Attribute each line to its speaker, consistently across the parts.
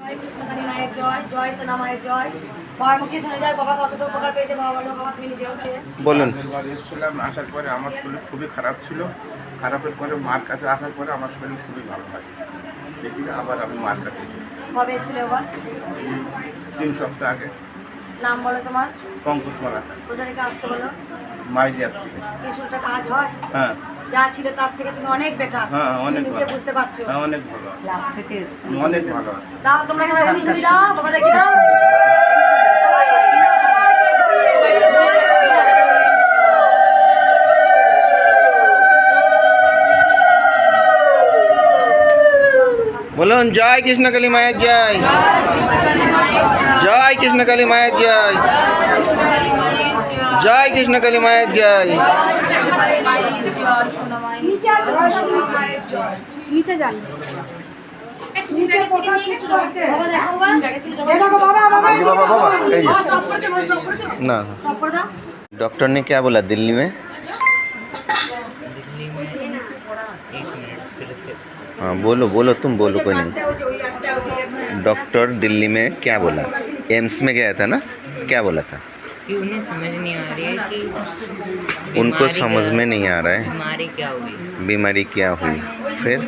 Speaker 1: জয় কৃষ্ণকালী মায়ের জয় জয় সোনা মায়ের জয়। বাবার মুখে শুনে যায় বাবা কতটা উপকার পেয়েছে বাবা বলো বাবা তুমি নিজেও খেয়ে
Speaker 2: বলুন।
Speaker 3: এসেছিলাম আসার পরে আমার শরীর খুবই খারাপ ছিল। খারাপের পরে মার কাছে আসার পরে আমার শরীর খুবই ভালো হয়। দেখি আবার আমি মার কাছে এসেছি।
Speaker 1: কবে এসেছিল
Speaker 3: তিন সপ্তাহ আগে।
Speaker 1: নাম বলো তোমার।
Speaker 3: পঙ্কজ মালা
Speaker 1: কোথা থেকে আসছো বলো?
Speaker 3: মাইজিয়ার থেকে।
Speaker 1: কিছুটা কাজ হয়?
Speaker 3: হ্যাঁ।
Speaker 1: যা ছিল তার থেকে তুমি অনেক বেটার
Speaker 3: হ্যাঁ, অনেক
Speaker 1: নিজে
Speaker 3: ভালো।
Speaker 1: বুঝতে পারছ।
Speaker 3: হ্যাঁ অনেক ভালো। আছে অনেক ভালো আছে।
Speaker 1: দাও তোমরা এখানে এমনি তুমি দাও বাবা দেখি দাও?
Speaker 2: বলুন জয় কৃষ্ণকালী মায়ের জয়। জয় কৃষ্ণকালী মায়ের জয়। জয় কৃষ্ণকালী মায়ের জয়।
Speaker 4: নিচে যান
Speaker 1: বাবা দেখো বাবা
Speaker 2: এই যে বাবা বাবা এই যে
Speaker 1: স্টপ করেছো স্টপ করেছো
Speaker 2: না
Speaker 1: স্টপ করে দাও
Speaker 2: डॉक्टर ने क्या बोला दिल्ली में
Speaker 5: दिल्ली में एक मिनट फिर से
Speaker 2: हाँ बोलो बोलो तुम बोलो कोई नहीं डॉक्टर दिल्ली में क्या बोला एम्स में गया था ना क्या बोला था
Speaker 5: कि उन्हें समझ नहीं आ रही है कि
Speaker 2: उनको समझ में नहीं आ रहा है।
Speaker 5: बीमारी क्या हुई?
Speaker 2: बीमारी क्या हुई? फिर?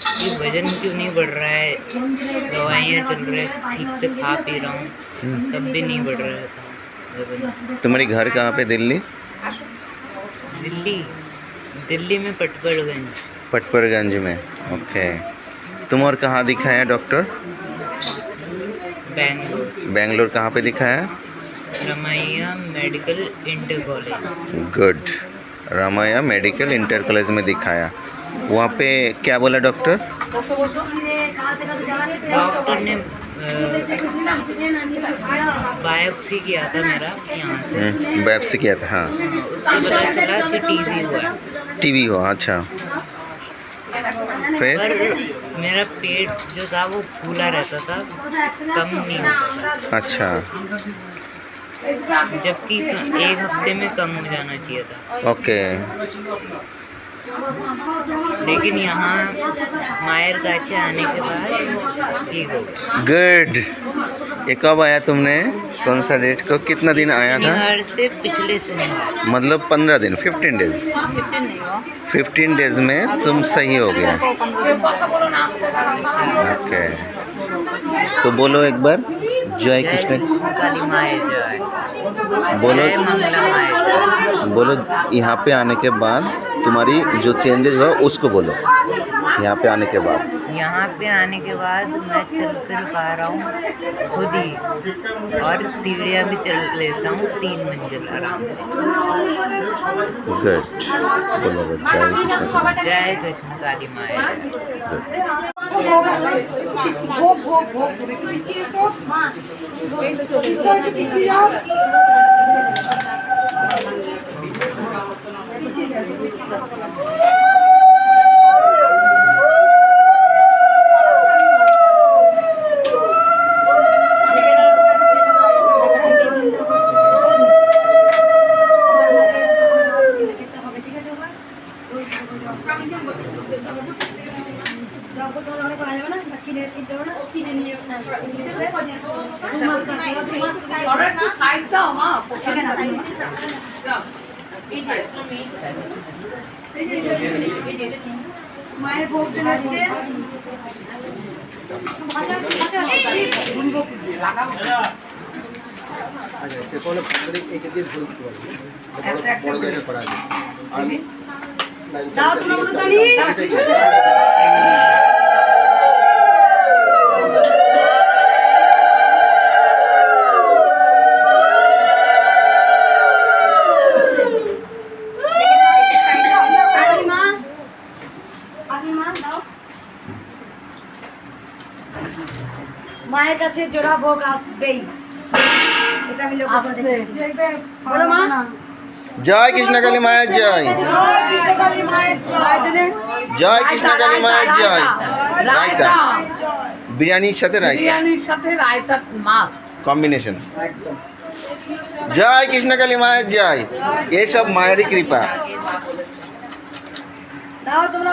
Speaker 5: कि वज़न क्यों नहीं बढ़ रहा है? दवाइयाँ चल रही है ठीक से खा पी रहा हूँ तब भी नहीं बढ़ रहा था
Speaker 2: तुम्हारी घर कहाँ पे? दिल्ली?
Speaker 5: दिल्ली? दिल्ली में पटपड़गंज
Speaker 2: पटपरगंज में। ओके। तुम और कहाँ दिखाया डॉक्टर?
Speaker 5: बैंगलोर।
Speaker 2: बेंगलोर कहाँ पे दिखाया?
Speaker 5: रमैया मेडिकल इंटर कॉलेज
Speaker 2: गुड रामाया मेडिकल इंटर कॉलेज में दिखाया। वहाँ पे क्या बोला डॉक्टर
Speaker 5: डॉक्टर ने बायोप्सी किया था मेरा यहाँ से।
Speaker 2: बैप्सी किया था हाँ।
Speaker 5: उससे पता चला कि टीबी हुआ।
Speaker 2: टीवी हुआ अच्छा। फिर?
Speaker 5: पर मेरा पेट जो था वो फूला रहता था कम नहीं होता
Speaker 2: अच्छा।
Speaker 5: था जबकि एक हफ़्ते में कम हो जाना चाहिए था।
Speaker 2: ओके।
Speaker 5: लेकिन यहाँ मायर गाचे आने के बाद ठीक हो गया।
Speaker 2: गुड ये कब आया तुमने? कौन सा डेट को कितना दिन आया था?
Speaker 5: से पिछले शनिवार।
Speaker 2: मतलब पंद्रह दिन फिफ्टीन डेज़ फिफ्टीन डेज़ में तुम सही हो गया। ओके तो बोलो एक बार जय कृष्ण।
Speaker 5: काली माए जय।
Speaker 2: बोलो बोलो यहाँ पे आने के बाद तुम्हारी जो चेंजेस हुआ उसको बोलो। यहाँ पे आने के बाद।
Speaker 5: यहाँ पे आने के बाद मैं चल फिर पा रहा हूँ खुद ही और सीढ़िया भी चल लेता हूँ तीन मंजिल आराम से।
Speaker 2: बोलो जय कृष्ण
Speaker 5: काली
Speaker 1: माया। भोग भोग भोग Thank you. মায়ের ভোগ চলে এসছে দাও তোমরা উলুদানি কাকিমা মায়ের কাছে জোড়া ভোগ আসবেই। এটা আমি লোক বলো মা।
Speaker 2: জয় কৃষ্ণকালী মায়ের জয়।
Speaker 1: জয় কৃষ্ণকালী মায়ের জয়।
Speaker 2: রায়তা বিরিয়ানির সাথে রায়তা।
Speaker 6: বিরিয়ানির সাথে রায়তা মাছ
Speaker 2: কম্বিনেশন জয় কৃষ্ণকালী মায়ের জয়। এসব মায়েরই কৃপা।
Speaker 1: দাও তোমরা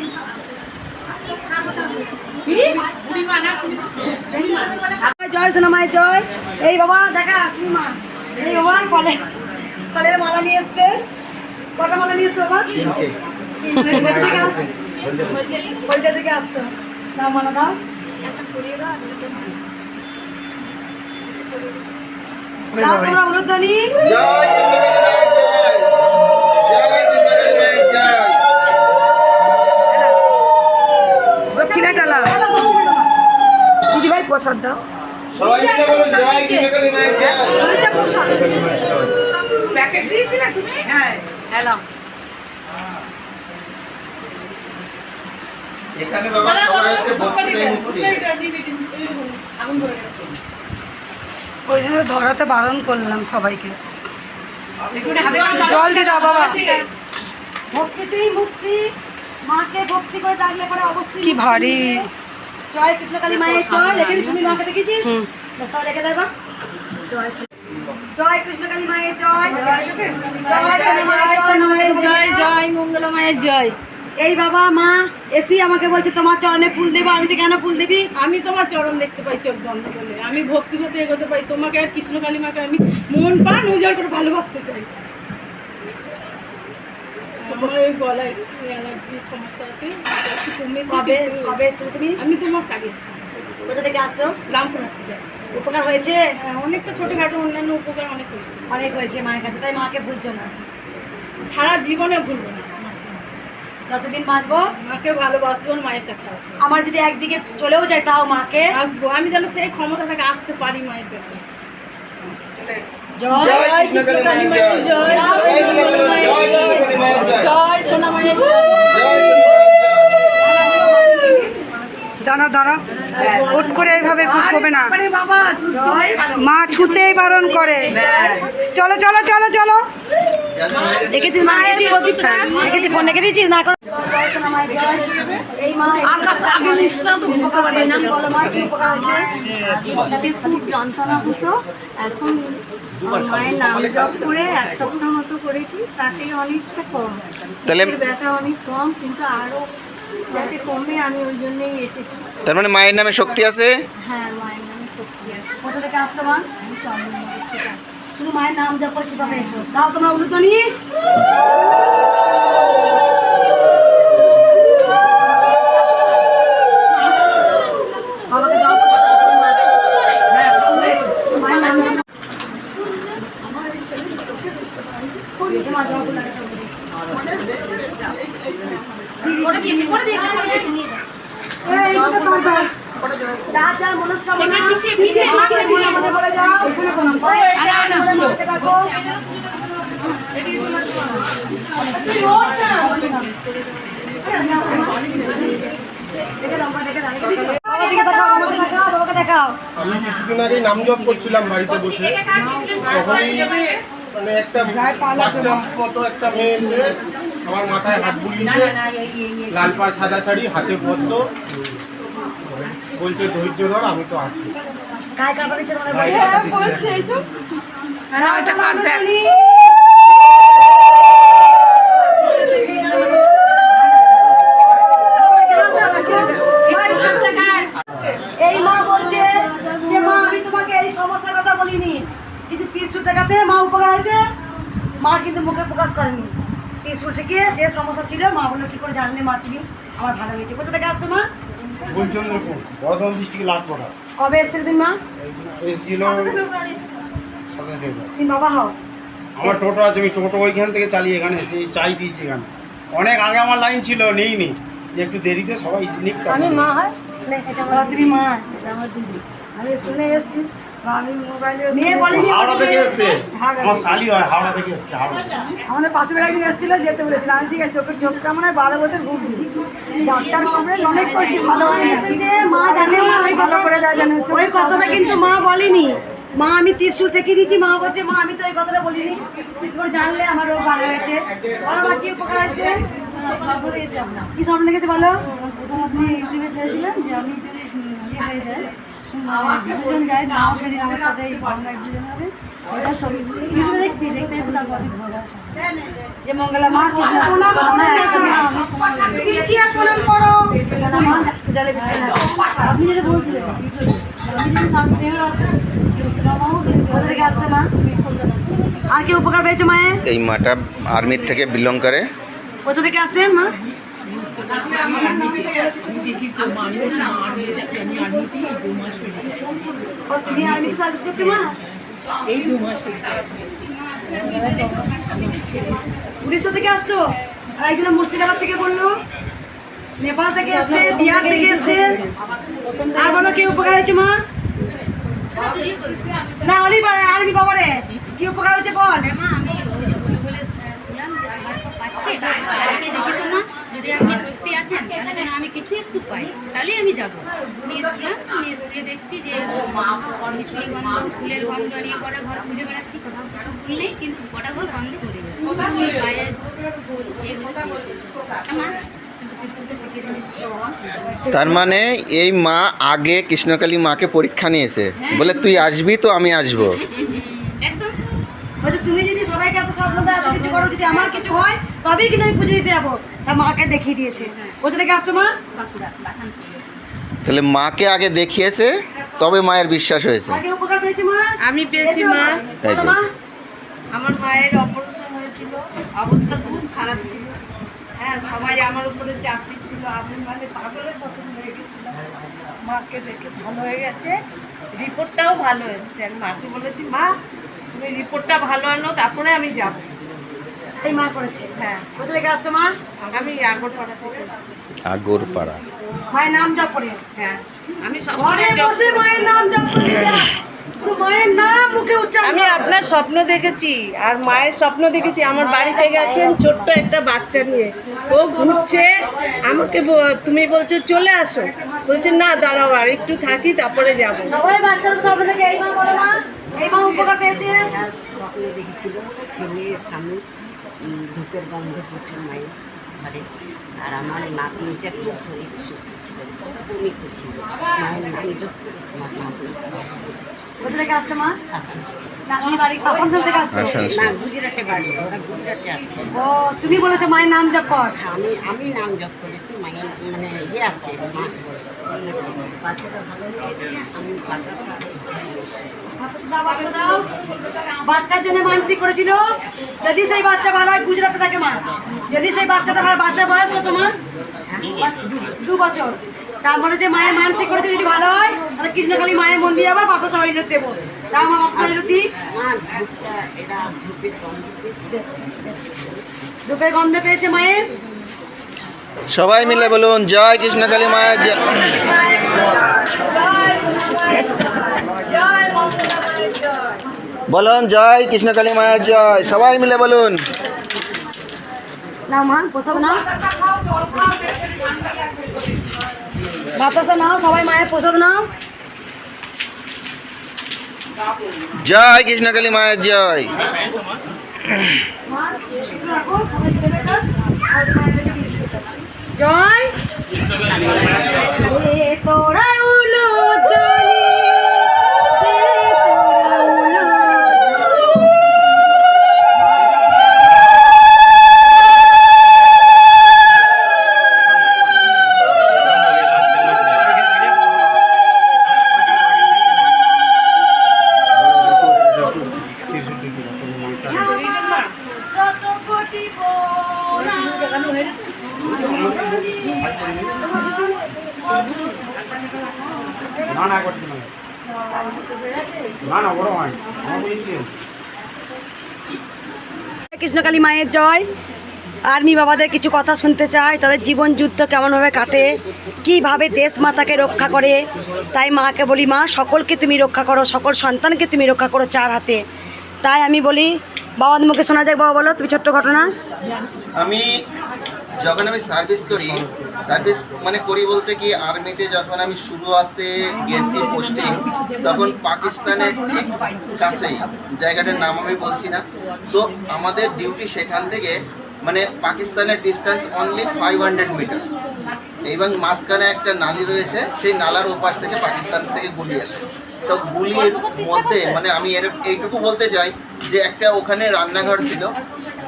Speaker 1: জয় সোনা মায়ের জয়। এই বাবা দেখা আসি মা এই বাবা ফলে ফলের মালা নিয়ে এসছে। কটা মালা নিয়ে এসছো বাবা? কোথা থেকে আসছো হলদিয়া থেকে আসছো। দাও মালা দাও। দাও তোমরা উলুধ্বনি
Speaker 2: জয়
Speaker 1: প্রসাদ দাও
Speaker 7: প্যাকেট দিয়েছিলে তুমি? হ্যাঁ এলাম।
Speaker 2: এখানে বাবা সবাই হচ্ছে ভক্তদের মুক্তি।
Speaker 8: ওই জন্য ধরাতে বারণ করলাম সবাইকে। জল দিয়ে দাও বাবা।
Speaker 1: ভক্তিতেই মুক্তি মাকে ভক্তি করে ডাকলে পরে অবশ্যই
Speaker 8: কি ভারী।
Speaker 1: জয় কৃষ্ণকালী মায়ের জয় রেখে দিস তুমি মাকে দেখেছিস। সব রেখে দেবা জয় শ্রী- জয় কৃষ্ণকালী মায়ের জয়। জয় জয়,
Speaker 8: মঙ্গলা মায়ের জয়।
Speaker 1: এই বাবা মা এসি আমাকে বলছে তোমার চরণে ফুল দেবো। আমি তো কেন ফুল দিবি?
Speaker 9: আমি তোমার চরণ দেখতে পাই চোখ বন্ধ করলে। আমি ভক্তি ভক্তি এগোতে পাই তোমাকে আর কৃষ্ণকালী মাকে আমি মন প্রাণ উজাড় করে ভালোবাসতে চাই। আমার ওই গলায় অ্যালার্জি সমস্যা আছে। একটু কমেছে
Speaker 1: কবে কবে এসছো তুমি?
Speaker 9: আমি তোমার সাথে এসেছি।
Speaker 1: কোথা থেকে আসছো?
Speaker 9: রামপুরহাট থেকে আসছি
Speaker 1: উপকার হয়েছে?
Speaker 9: হ্যাঁ, অনেকটা ছোটোখাটো অন্যান্য উপকার অনেক হয়েছে।
Speaker 1: অনেক হয়েছে মায়ের কাছে তাই মাকে ভুলছো না?
Speaker 9: সারা জীবনে ভুলবো না।
Speaker 1: যতদিন বাঁচবো?
Speaker 9: মাকে ভালোবাসবো মায়ের কাছে আসব।
Speaker 1: আমার যদি একদিকে চলেও যায় তাও মাকে?
Speaker 9: আসব। আমি যেন সেই ক্ষমতা থেকে আসতে পারি মায়ের কাছে।
Speaker 1: জয়
Speaker 2: জয় কৃষ্ণকালী জয়। সবাই মিলে বলো জয়। কৃষ্ণকালী মায়ের জয়।
Speaker 9: জয় সোনা মায়ের জয়।
Speaker 2: জয় দুর্গাকালী
Speaker 8: দাঁড়া দাঁড়া। হুট করে এইভাবে হবে না। মা ছুতেই বারণ করে। চলো চলো চলো চলো।
Speaker 1: দেখেছিস মা? দেখেছিস ফোন? রেখে দিয়েছিস না।
Speaker 10: হতো এখন মায়ের নাম জপ করে এক সপ্তাহ মতো করেছি তাতে অনেকটা কম।
Speaker 2: তাহলে-
Speaker 10: ব্যথা অনেক কম কিন্তু আরও যাতে কমে আমি ওই জন্যই এসেছি।
Speaker 2: তার মানে মায়ের নামে শক্তি আছে?
Speaker 10: হ্যাঁ মায়ের নামে শক্তি আছে।
Speaker 1: কোথা থেকে আসছো মা?
Speaker 10: আমি চন্দন থেকে। আসি।
Speaker 1: শুধু মায়ের নাম জপ করে কীভাবে এসো? দাও তোমরা বাবাকে জল মায়ের নাম জপ মা জল করে লাগাতে হবে। এই, এটা তোমার দাও। যার যার মনস্কামনা আমাদের বলে যাও। বলতে থাকো। রেখে দাও, মা,
Speaker 11: আমি কিছুদিন আগেই নাম জপ করছিলাম বাড়িতে বসে। তখনই মানে একটা বাচ্চা মতো একটা মেয়ে এসে আমার মাথায় হাত বুলিয়েছে। লাল পাড় সাদা শাড়ি হাতে পদ্ম। বলছে ধৈর্য ধর আমি তো আছি।
Speaker 1: গায়ে দিচ্ছে। বাড়ি?
Speaker 11: দিচ্ছে
Speaker 7: হ্যাঁ এটা কার দেখ।
Speaker 1: এই মা বলছে যে মা আমি তোমাকে এই সমস্যার কথা বলিনি কিন্তু টাকাতে মা উপকার হয়েছে। মা কিন্তু মুখে প্রকাশ করেনি। তিরিশ থেকে যে সমস্যা ছিল মা বলল কি করে জানলে মা তুমি? আমার ভালো হয়েছে। কোথা থেকে আসছো মা?
Speaker 11: গুলচন্দ্রপুর বর্ধমান ডিস্ট্রিক্ট লাট পড়া
Speaker 1: কবে এসেছিল তুমি মা?
Speaker 11: এসেছিল
Speaker 1: তুমি বাবা হও।
Speaker 11: আমার টোটো আছে আমি টোটো ওইখান থেকে চালিয়ে এখানে এসে চাই দিয়েছি এখানে। অনেক আগে আমার লাইন ছিল নেই নি যে একটু দেরিতে সবাই নিক আমি মা হয়।
Speaker 1: মা এটা আমার দিদি। আমি শুনে এসেছি হ্যাঁ। আমাদের পাশে বেড়া একদিন এসেছিল যেতে বলেছিল। আমি ঠিক আছে চোখের চোখটা মনে হয় বারো বছর ভুগছি ডাক্তার অনেক করছি ভালো মা জানে না আমি ভালো করে দেওয়া জানে ওই কথাটা কিন্তু মা বলেনি। মা আমি ত্রিশুল ঠেকিয়ে দিয়েছি মা বলছে মা আমি তো এই কথাটা বলিনি। তুই করে জানলে আমার রোগ ভালো হয়েছে। বলো মা কি উপকার হয়েছে? কি স্বপ্ন দেখেছে বলো?
Speaker 10: প্রথম আপনি ইউটিউবে ছেড়েছিলেন যে আমি যদি ইয়ে হয়ে যায় দুজন যায় নাও সেদিন আমার সাথে এই হবে দেখছি দেখতে দেখতে তারপর
Speaker 1: যে মঙ্গলা আর।
Speaker 10: আপনি যেটা বলছিলেন
Speaker 1: কি উপকার পেয়েছে মায়ের
Speaker 2: এই মাটা আর্মির থেকে বিলং করে
Speaker 1: কোথা থেকে আসছেন মা উড়িষ্যা থেকে আসছো? আর একজন মুর্শিদাবাদ থেকে বলল। নেপাল থেকে এসছে বিহার থেকে এসছে। আর বলো কি উপকার হয়েছে মা? না অলি আর্মি বাবারে কি উপকার হয়েছে বল?
Speaker 4: আমি ওই যে বলে বলে শুনলাম যে সবাই সব পাচ্ছে। দেখি তো মা। যদি আপনি সত্যি আছেন তাহলে যেন আমি কিছু একটু পাই। তাহলেই আমি যাব। নিয়ে শুনলাম নিয়ে শুয়ে দেখছি যে মিছুলি গন্ধ ফুলের গন্ধ নিয়ে কটা ঘর খুঁজে বেড়াচ্ছি কোথাও কিছু ফুল নেই কিন্তু কটা ঘর বন্ধ করে আমার
Speaker 2: তার মানে এই মা আগে কৃষ্ণকালী মাকে পরীক্ষা নিয়েছে। বলে তুই আসবি তো আমি আসব।
Speaker 1: বলছে তুমি যদি সবাইকে এত স্বপ্ন দাও এত কিছু করো যদি আমার কিছু হয় তবেই কিন্তু আমি পুজো দিতে যাব। তা মাকে দেখিয়ে দিয়েছে। কোথা থেকে আসছো মা?
Speaker 4: বাঁকুড়া
Speaker 2: তাহলে মাকে আগে দেখিয়েছে তবে মায়ের বিশ্বাস হয়েছে।
Speaker 1: আগে উপকার পেয়েছে মা?
Speaker 12: আমি পেয়েছি মা।
Speaker 2: তাই
Speaker 1: বলো
Speaker 2: তো।
Speaker 1: মা?
Speaker 12: আমার মায়ের অপারেশন হয়েছিল অবস্থা খুব খারাপ ছিল। হ্যাঁ সবাই আমার উপরে চাপ দিচ্ছিল। আমি মানে পাগলের মতন হয়ে গেছিলাম। মাকে দেখে ভালো হয়ে গেছে। রিপোর্টটাও ভালো এসছে। আমি মাকে বলেছি মা তুমি রিপোর্টটা ভালো আনো তারপরে আমি যাব।
Speaker 1: সেই মা করেছে?
Speaker 12: হ্যাঁ।
Speaker 1: কোথা থেকে আসছো মা?
Speaker 12: আমি আগরপাড়া থেকে এসেছি।
Speaker 2: আগরপাড়া।
Speaker 1: মায়ের নাম জপ করে
Speaker 12: হ্যাঁ আমি
Speaker 1: ঘরে বসে মায়ের নাম জপ করে মায়ের নাম মুখে উচ্চারণ
Speaker 12: আমি আপনার স্বপ্ন দেখেছি আর মায়ের স্বপ্ন দেখেছি। আমার বাড়িতে গেছেন ছোট্ট একটা বাচ্চা নিয়ে। ও ঘুরছে আমাকে তুমি বলছো চলে আসো। বলছে না দাঁড়াও আর একটু থাকি তারপরে যাব।
Speaker 1: সবাই বাচ্চার স্বপ্ন থেকে এই মা বলো মা। এই মা উপকার পেয়েছে।
Speaker 6: স্বপ্নে দেখেছিল। ছেলে স্বামী ধূপের গন্ধ প্রচুর ঘরে আর আমার নাতনিটা খুব শরীর সুস্থ ছিল বমি করছিল। মায়ের নাম যোগ করে আমার নাতনি
Speaker 1: কোথা থেকে আসছো মা?
Speaker 6: আসানসোল।
Speaker 1: থেকে আসছো?
Speaker 2: আসানসোল
Speaker 6: না গুজরাটে বাড়ি ওরা গুজরাটে আছে।
Speaker 1: ও তুমি বলেছ মায়ের নাম জপ কর।
Speaker 6: আমি আমি নাম জপ করেছি মায়ের মানে ইয়ে আছে মা। হয়ে
Speaker 1: বাচ্চা। বাচ্চার জন্য মানসিক করেছিল। যদি সেই বাচ্চা ভালো হয় গুজরাটে থাকে মা যদি সেই বাচ্চাটা ভালো বাচ্চার বয়স কত মা? দু বছর। তারপরে যে মায়ের মানসিক করেছে যদি ভালো হয় তাহলে কৃষ্ণকালী মায়ের মন্দির আবার পাতা চড়াইল দেবো। তাও মা পাতা
Speaker 6: ধূপের গন্ধ পেয়েছে
Speaker 1: মায়ের।
Speaker 2: সবাই মিলে বলুন জয় কৃষ্ণকালী মায়ের জয়
Speaker 1: জয় মঙ্গলা মায়ের জয়।
Speaker 2: বলুন জয় কৃষ্ণকালী মায়ের জয়। সবাই মিলে বলুন।
Speaker 1: নাও মা প্রসাদ নাও। বাতাসা নাও সবাই মায়ের প্রসাদ নাও।
Speaker 2: জয় কৃষ্ণকালী মায়ের জয়।
Speaker 1: জয়। তোরা উলু আর্মি বাবাদের কিছু কথা শুনতে চাই, তাদের জীবন যুদ্ধ কেমনভাবে কাটে, কীভাবে দেশ মাতাকে রক্ষা করে? তাই মাকে বলি, মা, সকলকে তুমি রক্ষা করো, সকল সন্তানকে তুমি রক্ষা করো চার হাতে। তাই আমি বলি বাবার মুখে শোনা যাক, বাবা, বলো, তুমি ছোট্ট ঘটনা।
Speaker 2: আমি যখন আমি সার্ভিস করি সার্ভিস মানে করি বলতে কি, আর্মিতে যখন আমি শুরুয়াতে গেছি পোস্টিং তখন পাকিস্তানের ঠিক কাছেই, জায়গাটার নাম আমি বলছি না, তো আমাদের ডিউটি সেখান থেকে মানে পাকিস্তানের distance only five hundred metre এবং মাঝখানে একটা নালি রয়েছে, সেই নালার ওপাশ থেকে পাকিস্তান থেকে গুলি আসে। তো গুলির মধ্যে মানে আমি এর, এইটুকু বলতে চাই যে একটা ওখানে রান্নাঘর ছিল,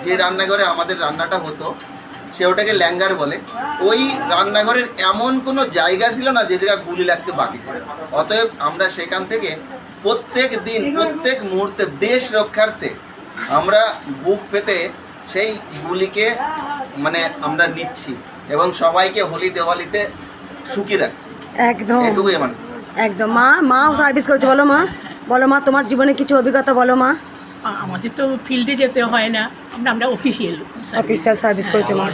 Speaker 2: যে রান্নাঘরে আমাদের রান্নাটা হতো, সে ওটাকে ল্যাঙ্গার বলে। ওই রান্নাঘরের এমন কোনো জায়গা ছিল না যে জায়গায় গুলি লাগতে বাকি ছিল। অতএব আমরা সেখান থেকে প্রত্যেক দিন, প্রত্যেক মুহূর্তে দেশ রক্ষার্থে আমরা বুক পেতে সেই গুলিকে মানে আমরা নিচ্ছি এবং সবাইকে হোলি দেওয়ালিতে সুখী রাখছি।
Speaker 1: একদম।
Speaker 2: এটুকুই আমার।
Speaker 1: একদম। মা মাও সার্ভিস করেছে বলো মা। বলো মা তোমার জীবনে কিছু অভিজ্ঞতা বলো মা।
Speaker 13: আমাদের তো ফিল্ডে যেতে হয় না। আমরা আমরা অফিসিয়াল
Speaker 1: অফিসিয়াল সার্ভিস করেছে মা।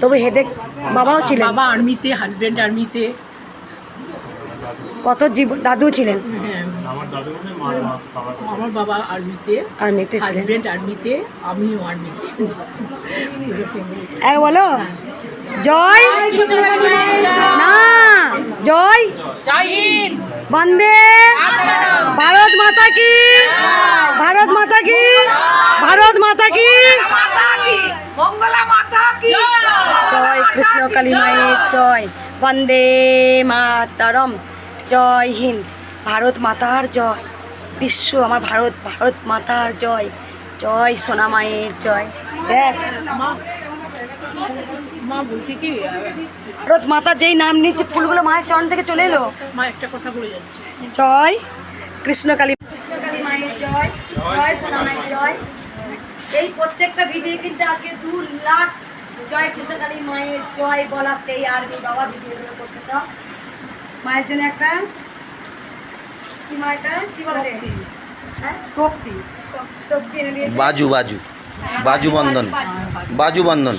Speaker 1: তবে হেডেক বাবাও ছিলেন।
Speaker 13: বাবা আর্মিতে হাজব্যান্ড আর্মিতে
Speaker 1: কত জীবন দাদু ছিলেন।
Speaker 13: হ্যাঁ, আমার বাবা আর্মিতে
Speaker 1: আর্মিতে ছিলেন।
Speaker 13: হাজব্যান্ড আর্মিতে আমিও আর্মিতে।
Speaker 1: এক বলো। জয়। না জয়। বন্দে। ভারত মাতা কি? ভারত মাতা কি? ভারত মাতা কি? জয় কৃষ্ণ কালী মায়ের জয়। বন্দে মাতারম। জয় হিন্দ। ভারত মাতার জয়। বিশ্ব আমার ভারত ভারত মাতার জয়। জয় সোনা মায়ের জয়। দেখ।
Speaker 13: মা বলছি কি
Speaker 1: ভারত মাতা যেই নাম নিচ্ছে ফুলগুলো মায়ের চরণ থেকে চলে এলো।
Speaker 13: মা একটা কথা বলে যাচ্ছে।
Speaker 1: জয় কৃষ্ণকালী। কৃষ্ণকালী মায়ের জয় জয় সোনা মায়ের জয়। এই প্রত্যেকটা ভিডিও কিন্তু আজকে দু লাখ জয় কৃষ্ণকালী মায়ের জয় বলা সেই বাবা ভিডিওগুলো করতেছ মায়ের জন্য একটা
Speaker 14: বাজু বাজু। বাজু বন্ধন। বাজু বন্ধন।